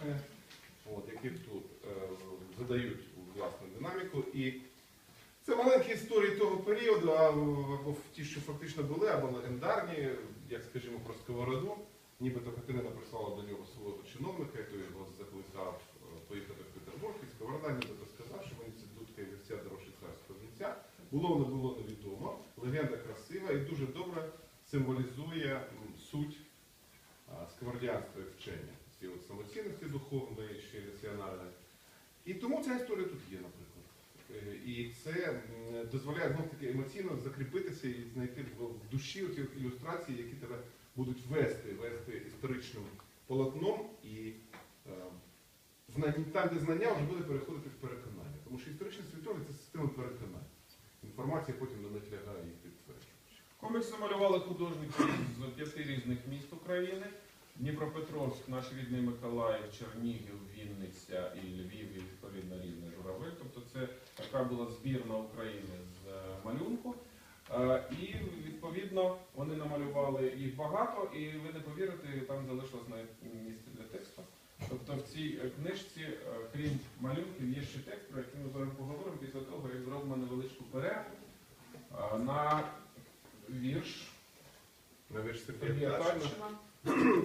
зображення, от, які тут е, задають власну динаміку. І це маленькі історії того періоду, або ті, що фактично були, або легендарні, як скажімо, про сковороду. Нібито Катерина прислала до нього свого чиновника, який його закликав е, поїхати в Петербург, і сковорода нібито сказав, що мені це дудка і вівця дорожче царського вінця. Було не було невідомо. Легенда красива і дуже добре символізує суть а, сковородянства вчення, самоцінності духовної, й національної. І тому ця історія тут є, наприклад. Е, І це дозволяє знов таки емоційно закріпитися і знайти в душі ці ілюстрації, які тебе будуть вести, вести історичним полотном і е, там, де знання вже буде переходити в переконання. Тому що історичний світогляд це система переконань. Інформація потім на них лягає і підтверджує. Комікси малювали художники з п'яти різних міст України. Дніпропетровськ, наш рідний Миколаїв, Чернігів, Вінниця і Львів, і відповідно різний журавель. Тобто це така була збірна України з е, малюнку. Е, І відповідно вони намалювали їх багато, і ви не повірите, там залишилось навіть місце для тексту. Тобто в цій е, книжці, крім малюнків, є ще текст, про який ми з вами поговоримо після того, як зробимо невеличку перерву на вірш На вірш Сергія Пташина.